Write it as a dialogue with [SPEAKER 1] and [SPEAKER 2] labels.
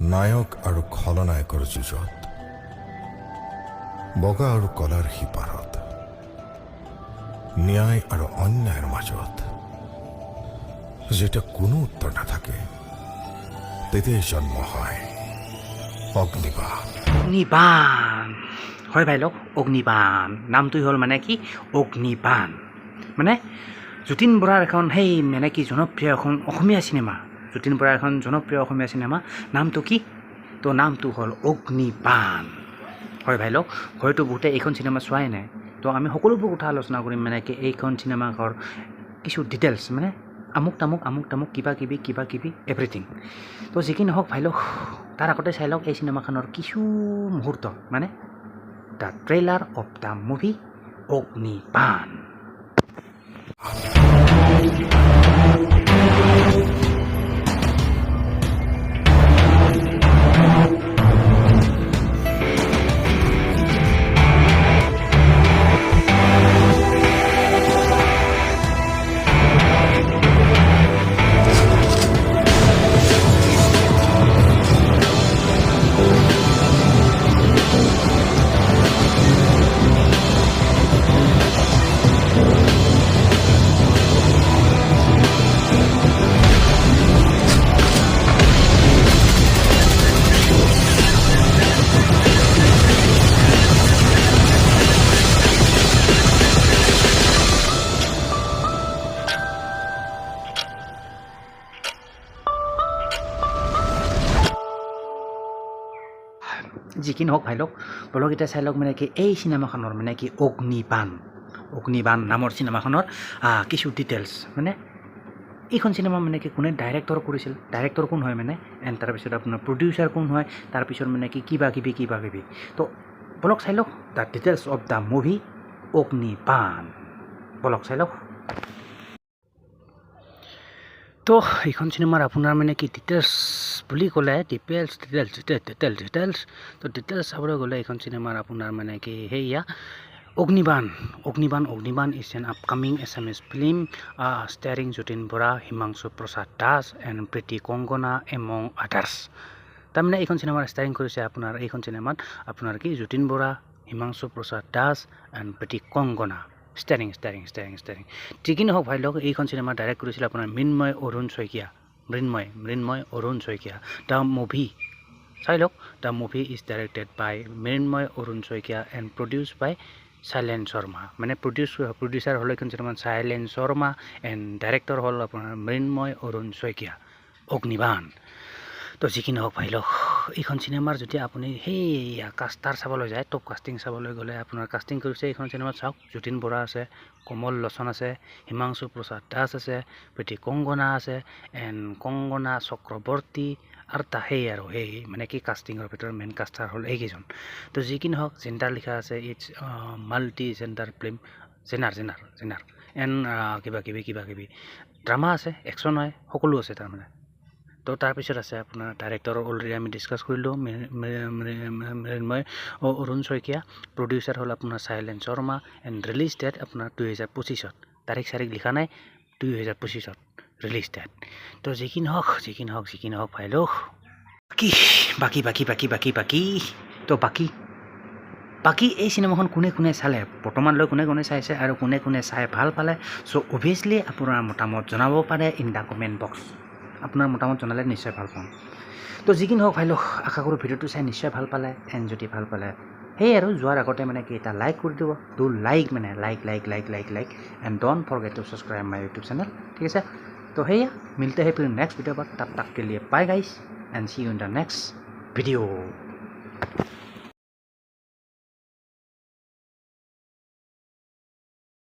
[SPEAKER 1] নায়ক আৰু খলনায়কৰ যুঁজত, বগা আৰু কলাৰ সিপাৰত, ন্যায় আৰু অন্যায়ৰ মাজত। যেতিয়া কোনো উত্তৰ নাথাকে, তেতিয়াই জন্ম হয় অগ্নিবাণ।
[SPEAKER 2] অগ্নিবাণ। হয় ভাই লগ অগ্নিবাণ। নামটোৱে হ'ল মানে কি? অগ্নিবাণ। মানে যতীন বৰাৰ এখন, সেই মানে কি জনপ্ৰিয় এখন অসমীয়া চিনেমা। যতীন বৰাৰ এখন জনপ্ৰিয় অসমীয়া চিনেমা। নামটো কি? তো নামটো হ'ল অগ্নিবাণ। হয় ভাই লগ হয়তো বহুতে এইখন চিনেমা চোৱাই নাই। তো আমি সকলোবোৰ কথা আলোচনা কৰিম মানে কি এইখন চিনেমাঘৰ কিছু ডিটেইলছ মানে আমুক তামুক আমুক তামুক, কিবা কিবি কিবা কিবি এভৰিথিং তো যি কি নহওক ভাই লওক তাৰ আগতে চাই লওক এই চিনেমাখনৰ কিছু মুহূৰ্ত মানে the trailer of the movie, Agnibaan. যি কি নহওক ভাই লওক বলক এতিয়া চাই লওক মানে কি এই চিনেমাখনৰ মানে কি অগ্নিবাণ অগ্নিবাণ নামৰ চিনেমাখনৰ কিছু ডিটেইলছ মানে এইখন চিনেমা মানে কি কোনে ডাইৰেক্টৰ কৰিছিল ডাইৰেক্টৰ কোন হয় মানে এণ্ড তাৰপিছত আপোনাৰ প্ৰডিউচাৰ কোন হয় তাৰপিছত মানে কি কিবা কিবি কিবা কিবি। তো বলক চাই লওক the details of the movie Agnibaan. বলক চাই লওক। তো এইখন চিনেমাৰ আপোনাৰ মানে কি ডিটেইলছ বুলি ক'লে ডিটেইলছ ডিটেইলছ ডিটেইলছ ডিটেইলছ তো ডিটেইলছ চাবলৈ গ'লে এইখন চিনেমাৰ আপোনাৰ মানে কি সেয়া Agnibaan Agnibaan Agnibaan is an upcoming Assamese film starring Jatin Bora Himangshu Prasad Das and Preeti Kongana among others তাৰমানে এইখন চিনেমাৰ ষ্টাৰিং কৰিছে আপোনাৰ এইখন চিনেমাত আপোনাৰ কি Jatin Bora Himangshu Prasad Das and Preeti Kongana starring starring starring starring যি কি নহওক ভাই লওক এইখন চিনেমা ডাইৰেক্ট কৰিছিলে আপোনাৰ মৃন্ময় অৰুণ শইকীয়া মৃন্ময় মৃন্ময় অৰুণ শইকীয়া দ্য মুভি চাই লওক the movie is directed by Mrinmoy Arun Saikia and produce by Shailen Sharma মানে প্ৰডিউচ প্ৰডিউচাৰ হ'ল এইখন চিনেমা চাইলেন শৰ্মা এণ্ড ডাইৰেক্টৰ হ'ল আপোনাৰ মৃন্ময় অৰুণ শইকীয়া অগ্নিবাণ তো যি কি নহওক ভাই লওক এইখন চিনেমাৰ যদি আপুনি সেই কাষ্টাৰ চাবলৈ যায় টপ কাষ্টিং চাবলৈ গ'লে আপোনাৰ কাষ্টিং কৰিছে এইখন চিনেমাত চাওক যতীন বৰা আছে কমল লোচন আছে হিমাংশু প্ৰসাদ দাস আছে প্ৰীতি কংগনা আছে এণ্ড কংগনা চক্ৰৱৰ্তী আৰু তা সেই আৰু সেই মানে কি কাষ্টিঙৰ ভিতৰত মেইন কাষ্টাৰ হ'ল এইকেইজন। তো যি কি নহওক জেণ্ডাৰ লিখা আছে it's multi gender film genre genre genre and কিবা কিবি কিবা কিবি ড্ৰামা আছে একশ্যন হয় সকলো আছে তাৰমানে। তো তাৰপিছত আছে আপোনাৰ ডাইৰেক্টৰ অলৰেডি আমি ডিছকাছ কৰিলোঁ মৃন্ময় অৰুণ শইকীয়া প্ৰডিউচাৰ হ'ল আপোনাৰ চাইলেন শৰ্মা এণ্ড ৰিলিজ ডেট আপোনাৰ দুহেজাৰ পঁচিছত। তাৰিখ চাৰিখ লিখা নাই, দুহেজাৰ পঁচিছত ৰিলিজ ডেট তো যি কি নহওক যি কি নহওক যি কি নহওক ভাই লওক বাকী বাকী বাকী বাকী বাকী বাকী, তো বাকী বাকী এই চিনেমাখন কোনে কোনে চালে? বৰ্তমানলৈ কোনে কোনে চাইছে আৰু কোনে কোনে চাই ভালো পালে? চ' অভিয়াছলি আপোনাৰ মতামত জনাব পাৰে ইন দ্য কমেণ্ট বক্স আপোনাৰ মতামত জনালে নিশ্চয় ভাল পাম। তো যি কি নহওক ভাই লোক আশা কৰোঁ ভিডিঅ'টো চাই নিশ্চয় ভাল পালে এন যদি ভাল পালে সেই আৰু যোৱাৰ আগতে মানে কি এটা লাইক কৰি দিব। ডু লাইক মানে like like like like like and don't forget to subscribe my YouTube channel ঠিক আছে? তো সেয়া মিলতে হে ফিল্ম নেক্সট ভিডিঅ' পৰা তাত তাক কেলিয়ে পাই guys and see you in the next video'